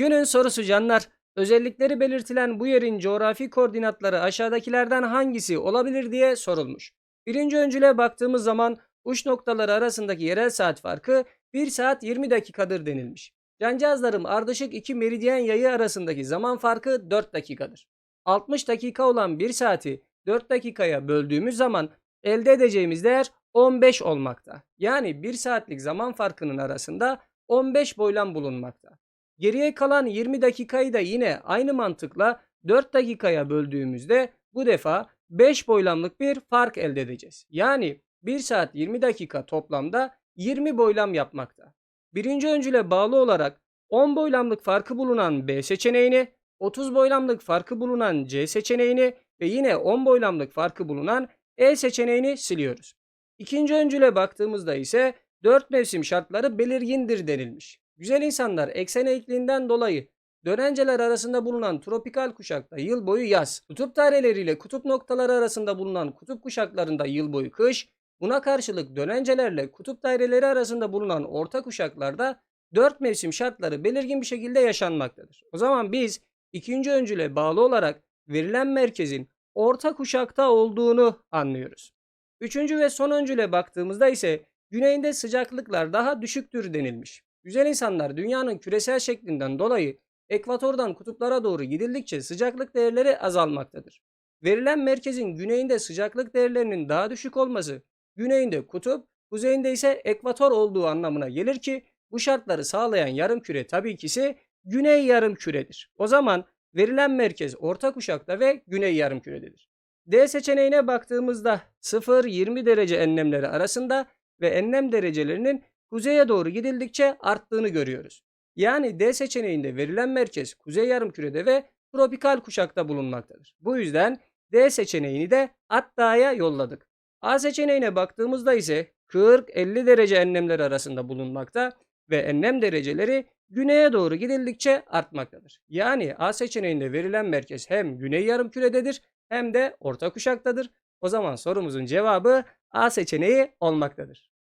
Günün sorusu canlar. Özellikleri belirtilen bu yerin coğrafi koordinatları aşağıdakilerden hangisi olabilir diye sorulmuş. Birinci öncüle baktığımız zaman uç noktaları arasındaki yerel saat farkı 1 saat 20 dakikadır denilmiş. Cancağızlarım ardışık iki meridyen yayı arasındaki zaman farkı 4 dakikadır. 60 dakika olan 1 saati 4 dakikaya böldüğümüz zaman elde edeceğimiz değer 15 olmakta. Yani 1 saatlik zaman farkının arasında 15 boylam bulunmakta. Geriye kalan 20 dakikayı da yine aynı mantıkla 4 dakikaya böldüğümüzde bu defa 5 boylamlık bir fark elde edeceğiz. Yani 1 saat 20 dakika toplamda 20 boylam yapmakta. Birinci öncüle bağlı olarak 10 boylamlık farkı bulunan B seçeneğini, 30 boylamlık farkı bulunan C seçeneğini ve yine 10 boylamlık farkı bulunan E seçeneğini siliyoruz. İkinci öncüle baktığımızda ise 4 mevsim şartları belirgindir denilmiş. Güzel insanlar eksen eğikliğinden dolayı dönenceler arasında bulunan tropikal kuşakta yıl boyu yaz, kutup daireleriyle kutup noktaları arasında bulunan kutup kuşaklarında yıl boyu kış, buna karşılık dönencelerle kutup daireleri arasında bulunan orta kuşaklarda 4 mevsim şartları belirgin bir şekilde yaşanmaktadır. O zaman biz ikinci öncüle bağlı olarak verilen merkezin orta kuşakta olduğunu anlıyoruz. Üçüncü ve son öncüle baktığımızda ise güneyinde sıcaklıklar daha düşüktür denilmiş. Güzel insanlar dünyanın küresel şeklinden dolayı ekvatordan kutuplara doğru gidildikçe sıcaklık değerleri azalmaktadır. Verilen merkezin güneyinde sıcaklık değerlerinin daha düşük olması, güneyinde kutup, kuzeyinde ise ekvator olduğu anlamına gelir ki bu şartları sağlayan yarım küre tabii ki ise güney yarım küredir. O zaman verilen merkez orta kuşakta ve güney yarım kürededir. D seçeneğine baktığımızda 0-20 derece enlemleri arasında ve enlem derecelerinin kuzeye doğru gidildikçe arttığını görüyoruz. Yani D seçeneğinde verilen merkez kuzey yarımkürede ve tropikal kuşakta bulunmaktadır. Bu yüzden D seçeneğini de Atta'ya yolladık. A seçeneğine baktığımızda ise 40-50 derece enlemler arasında bulunmakta ve enlem dereceleri güneye doğru gidildikçe artmaktadır. Yani A seçeneğinde verilen merkez hem güney yarımkürededir hem de orta kuşaktadır. O zaman sorumuzun cevabı A seçeneği olmaktadır.